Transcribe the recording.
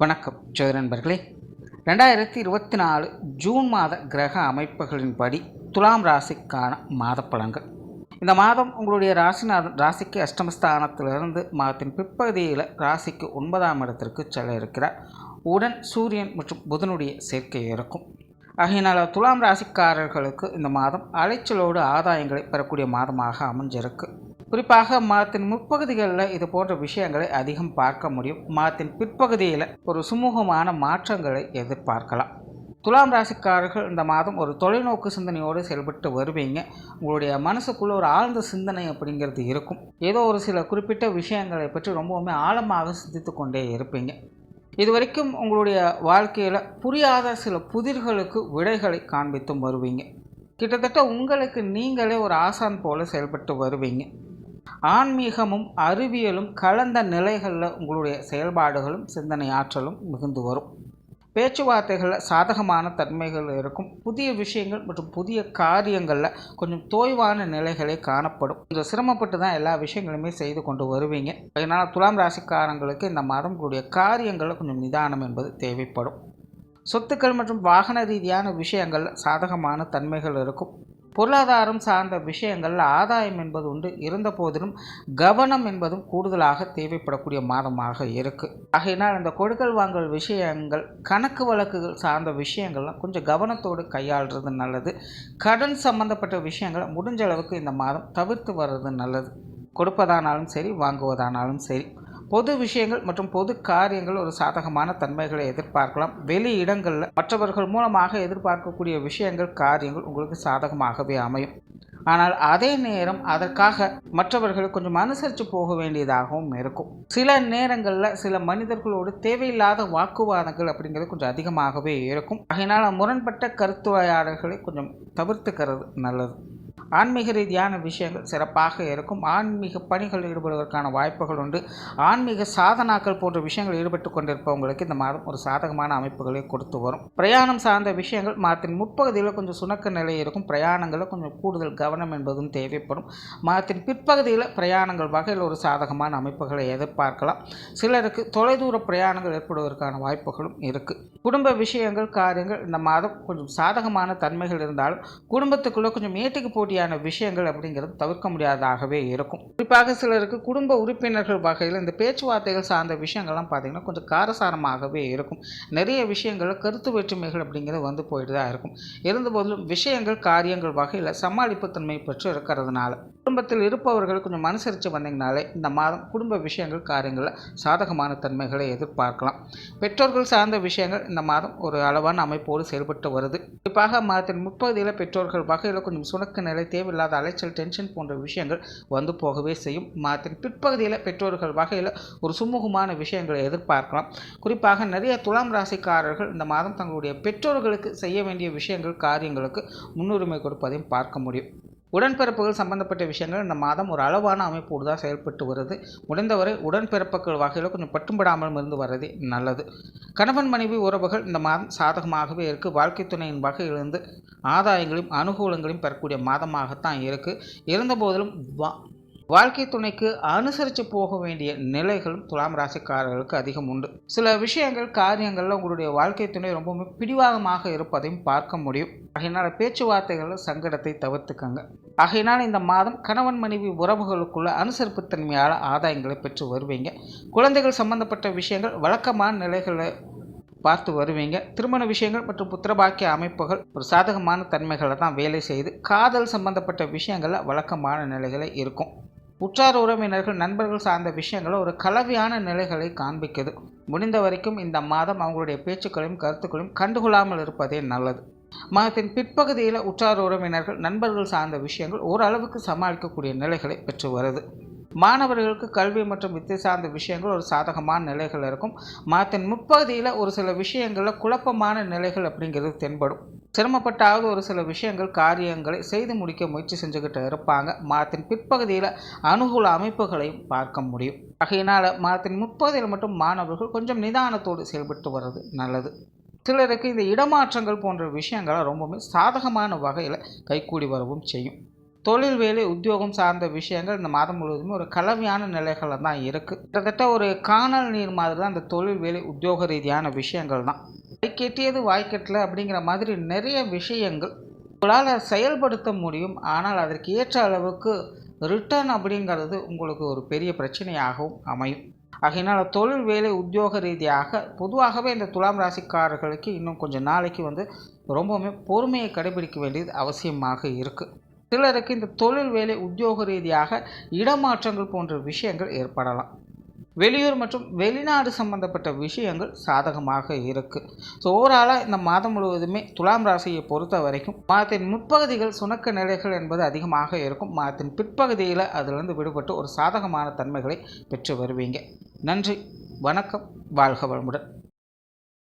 வணக்கம் ஜோதி நண்பர்களே. ரெண்டாயிரத்தி இருபத்தி நாலு ஜூன் மாத கிரக அமைப்புகளின்படி துலாம் ராசிக்கான மாத பலன்கள். இந்த மாதம் உங்களுடைய ராசிநாதன் ராசிக்கு அஷ்டமஸ்தானத்திலிருந்து மாதத்தின் பிற்பகுதியில் ராசிக்கு ஒன்பதாம் இடத்திற்கு செல்ல இருக்கிறார். உடன் சூரியன் மற்றும் புதனுடைய சேர்க்கை இருக்கும். ஆகையினால் துலாம் ராசிக்காரர்களுக்கு இந்த மாதம் அலைச்சலோடு ஆதாயங்களை பெறக்கூடிய மாதமாக அமைஞ்சிருக்கு. குறிப்பாக மாதத்தின் முற்பகுதிகளில் இது போன்ற விஷயங்களை அதிகம் பார்க்க முடியும். மாதத்தின் பிற்பகுதியில் ஒரு சுமூகமான மாற்றங்களை எதிர்பார்க்கலாம். துலாம் ராசிக்காரர்கள் இந்த மாதம் ஒரு தொலைநோக்கு சிந்தனையோடு செயல்பட்டு வருவீங்க. உங்களுடைய மனசுக்குள்ள ஒரு ஆழ்ந்த சிந்தனை அப்படிங்கிறது இருக்கும். ஏதோ ஒரு சில குறிப்பிட்ட விஷயங்களை பற்றி ரொம்பவுமே ஆழமாக சிந்தித்து கொண்டே இருப்பீங்க. இதுவரைக்கும் உங்களுடைய வாழ்க்கையில் புரியாத சில புதிர்களுக்கு விடைகளை காண்பித்தும் வருவீங்க. கிட்டத்தட்ட உங்களுக்கு நீங்களே ஒரு ஆசான் போல செயல்பட்டு வருவீங்க. ஆன்மீகமும் அறிவியலும் கலந்த நிலைகளில் உங்களுடைய செயல்பாடுகளும் சிந்தனை ஆற்றலும் மிகுந்து வரும். பேச்சுவார்த்தைகளில் சாதகமான தன்மைகள் இருக்கும். புதிய விஷயங்கள் மற்றும் புதிய காரியங்களில் கொஞ்சம் தோய்வான நிலைகளே காணப்படும். கொஞ்சம் சிரமப்பட்டு தான் எல்லா விஷயங்களுமே செய்து கொண்டு வருவீங்க. அதனால் துலாம் ராசிக்காரங்களுக்கு இந்த மாதம் உங்களுடைய காரியங்களில் கொஞ்சம் நிதானம் என்பது தேவைப்படும். சொத்துக்கள் மற்றும் வாகன ரீதியான விஷயங்கள் சாதகமான தன்மைகள் இருக்கும். பொருளாதாரம் சார்ந்த விஷயங்களில் ஆதாயம் என்பது உண்டு. இருந்த போதிலும் கவனம் என்பதும் கூடுதலாக தேவைப்படக்கூடிய மாதமாக இருக்குது ஆகையினால் இந்த கொடுக்கல் வாங்கல் விஷயங்கள் கணக்கு வழக்குகள் சார்ந்த விஷயங்கள்லாம் கொஞ்சம் கவனத்தோடு கையாளுறது நல்லது. கடன் சம்பந்தப்பட்ட விஷயங்களை முடிஞ்ச அளவுக்கு இந்த மாதம் தவிர்த்து வர்றது நல்லது. கொடுப்பதானாலும் சரி வாங்குவதானாலும் சரி. பொது விஷயங்கள் மற்றும் பொது காரியங்கள் ஒரு சாதகமான தன்மைகளை எதிர்பார்க்கலாம். வெளி இடங்களில் மற்றவர்கள் மூலமாக எதிர்பார்க்கக்கூடிய விஷயங்கள் காரியங்கள் உங்களுக்கு சாதகமாகவே அமையும். ஆனால் அதே நேரம் அதற்காக மற்றவர்கள் கொஞ்சம் அனுசரித்து போக வேண்டியதாகவும் இருக்கும். சில நேரங்களில் சில மனிதர்களோடு தேவையில்லாத வாக்குவாதங்கள் அப்படிங்கிறது கொஞ்சம் அதிகமாகவே இருக்கும். அதனால் முரண்பட்ட கருத்துரையாடல்களை கொஞ்சம் தவிர்த்துக்கிறது நல்லது. ஆன்மீக ரீதியான விஷயங்கள் சிறப்பாக இருக்கும். ஆன்மீக பணிகள் ஈடுபடுவதற்கான வாய்ப்புகள் உண்டு. ஆன்மீக சாதனாக்கள் போன்ற விஷயங்கள் ஈடுபட்டு கொண்டிருப்பவங்களுக்கு இந்த மாதம் ஒரு சாதகமான அமைப்புகளை கொடுத்து வரும். பிரயாணம் சார்ந்த விஷயங்கள் மாதத்தின் முற்பகுதியில் கொஞ்சம் சுணக்க நிலை இருக்கும். பிரயாணங்களில் கொஞ்சம் கூடுதல் கவனம் என்பதும் தேவைப்படும். மாதத்தின் பிற்பகுதியில் பிரயாணங்கள் வகையில் ஒரு சாதகமான அமைப்புகளை எதிர்பார்க்கலாம். சிலருக்கு தொலைதூர பிரயாணங்கள் ஏற்படுவதற்கான வாய்ப்புகளும் இருக்குது குடும்ப விஷயங்கள் காரியங்கள் இந்த மாதம் கொஞ்சம் சாதகமான தன்மைகள் இருந்தாலும் குடும்பத்துக்குள்ளே கொஞ்சம் ஏட்டுக்கு மாதிரியான விஷயங்கள் அப்படிங்கிறது தவிர்க்க முடியாததாகவே இருக்கும். குறிப்பாக சிலருக்கு குடும்ப உறுப்பினர்கள் வகையில் இந்த பேச்சுவார்த்தைகள் சார்ந்த விஷயங்கள்லாம் பார்த்திங்கன்னா கொஞ்சம் காரசாரமாகவே இருக்கும். நிறைய விஷயங்கள் கருத்து வேற்றுமைகள் அப்படிங்கிறது வந்து போயிட்டு தான் இருக்கும் இருந்தபோதிலும் விஷயங்கள் காரியங்கள் வகையில் சமாளிப்பு தன்மை பெற்று இருக்கிறதுனால குடும்பத்தில் இருப்பவர்கள் கொஞ்சம் அனுசரித்து வந்தீங்கனாலே இந்த மாதம் குடும்ப விஷயங்கள் காரியங்களில் சாதகமான தன்மைகளை எதிர்பார்க்கலாம். பெற்றோர்கள் சார்ந்த விஷயங்கள் இந்த மாதம் ஒரு அளவான அமைப்போடு செயல்பட்டு வருது. குறிப்பாக மாதத்தின் முற்பகுதியில் பெற்றோர்கள் வகையில் கொஞ்சம் சுணக்க நிலை தேவையில்லாத அலைச்சல் டென்ஷன் போன்ற விஷயங்கள் வந்து போகவே செய்யும். மாதத்தின் பிற்பகுதியில் பெற்றோர்கள் வகையில் ஒரு சுமூகமான விஷயங்களை எதிர்பார்க்கலாம். குறிப்பாக நிறைய துலாம் ராசிக்காரர்கள் இந்த மாதம் தங்களுடைய பெற்றோர்களுக்கு செய்ய வேண்டிய விஷயங்கள் காரியங்களுக்கு முன்னுரிமை கொடுப்பதையும் பார்க்க முடியும். உடன்பிறப்புகள் சம்பந்தப்பட்ட விஷயங்கள் இந்த மாதம் ஒரு அளவான அமைப்போடு தான் செயல்பட்டு வருது. முடிந்தவரை உடன்பிறப்புகள் வகையில் கொஞ்சம் பட்டும்படாமல் இருந்து வர்றதே நல்லது. கணவன் மனைவி உறவுகள் இந்த மாதம் சாதகமாகவே இருக்குது வாழ்க்கை துணையின் வகையிலிருந்து ஆதாயங்களையும் அனுகூலங்களையும் பெறக்கூடிய மாதமாகத்தான் இருக்குது இருந்தபோதிலும் வா வாழ்க்கை துணைக்கு அனுசரித்து போக வேண்டிய நிலைகளும் துலாம் ராசிக்காரர்களுக்கு அதிகம் உண்டு. சில விஷயங்கள் காரியங்களில் உங்களுடைய வாழ்க்கை துணை ரொம்பவுமே பிடிவாதமாக இருப்பதையும் பார்க்க முடியும். ஆகையினால் பேச்சுவார்த்தைகளில் சங்கடத்தை தவிர்த்துக்கங்க. ஆகையினால் இந்த மாதம் கணவன் மனைவி உறவுகளுக்குள்ள அனுசரிப்புத்தன்மையால் ஆதாயங்களை பெற்று வருவீங்க. குழந்தைகள் சம்பந்தப்பட்ட விஷயங்கள் வழக்கமான நிலைகளை பார்த்து வருவீங்க. திருமண விஷயங்கள் மற்றும் புத்திரபாக்கிய அமைப்புகள் ஒரு சாதகமான தன்மைகளை தான் வேலை செய்து காதல் சம்பந்தப்பட்ட விஷயங்களில் வழக்கமான நிலைகளை இருக்கும். உற்றார் உறவினர்கள் நண்பர்கள் சார்ந்த விஷயங்களை ஒரு கலவையான நிலைகளை காண்பிக்குது. முடிந்த வரைக்கும் இந்த மாதம் அவங்களுடைய பேச்சுக்களையும் கருத்துக்களையும் கண்டுகொள்ளாமல் இருப்பதே நல்லது. மாதத்தின் பிற்பகுதியில் உற்றார் உறவினர்கள் நண்பர்கள் சார்ந்த விஷயங்கள் ஓரளவுக்கு சமாளிக்கக்கூடிய நிலைகளை பெற்று வருது. மாணவர்களுக்கு கல்வி மற்றும் வித்தை சார்ந்த விஷயங்கள் ஒரு சாதகமான நிலைகள் இருக்கும். மாதத்தின் முற்பகுதியில் ஒரு சில விஷயங்களில் குழப்பமான நிலைகள் அப்படிங்கிறது தென்படும். சிரமப்பட்டாவது ஒரு சில விஷயங்கள் காரியங்களை செய்து முடிக்க முயற்சி செஞ்சுக்கிட்டு இருப்பாங்க. மாதத்தின் பிற்பகுதியில் அனுகூல அமைப்புகளையும் பார்க்க முடியும். ஆகையினால் மாதத்தின் முற்பகுதியில் மட்டும் மாணவர்கள் கொஞ்சம் நிதானத்தோடு செயல்பட்டு வர்றது நல்லது. சிலருக்கு இந்த இடமாற்றங்கள் போன்ற விஷயங்களை ரொம்பவுமே சாதகமான வகையில் கைகூடி வரவும் செய்யும். தொழில் வேலை உத்தியோகம் சார்ந்த விஷயங்கள் இந்த மாதம் முழுவதுமே ஒரு கலவையான நிலைகளில் தான் இருக்குது கிட்டத்தட்ட ஒரு காணல் நீர் மாதிரி தான் இந்த தொழில் வேலை உத்தியோக ரீதியான விஷயங்கள் தான். வாய்க்கெட்டியது வாய்க்கெட்டல அப்படிங்கிற மாதிரி நிறைய விஷயங்கள் உங்களால் செயல்படுத்த முடியும். ஆனால் அதற்கு ஏற்ற அளவுக்கு ரிட்டர்ன் அப்படிங்கிறது உங்களுக்கு ஒரு பெரிய பிரச்சனையாகவும் அமையும். ஆகையினால் தொழில் வேலை உத்தியோக ரீதியாக பொதுவாகவே இந்த துலாம் ராசிக்காரர்களுக்கு இன்னும் கொஞ்சம் நாளைக்கு வந்து ரொம்பவுமே பொறுமையை கடைபிடிக்க வேண்டியது அவசியமாக இருக்குது சிலருக்கு இந்த தொழில் வேலை உத்தியோக ரீதியாக இடமாற்றங்கள் போன்ற விஷயங்கள் ஏற்படலாம். வெளியூர் மற்றும் வெளிநாடு சம்பந்தப்பட்ட விஷயங்கள் சாதகமாக இருக்குது ஸோ ஓவராலாக இந்த மாதம் முழுவதுமே துலாம் ராசியை பொறுத்த வரைக்கும் மாதத்தின் முற்பகுதிகள் சுணக்க நிலைகள் என்பது அதிகமாக இருக்கும். மாதத்தின் பிற்பகுதியில் அதிலிருந்து விடுபட்டு ஒரு சாதகமான தன்மைகளை பெற்று வருவீங்க. நன்றி வணக்கம் வாழ்க வளமுடன்.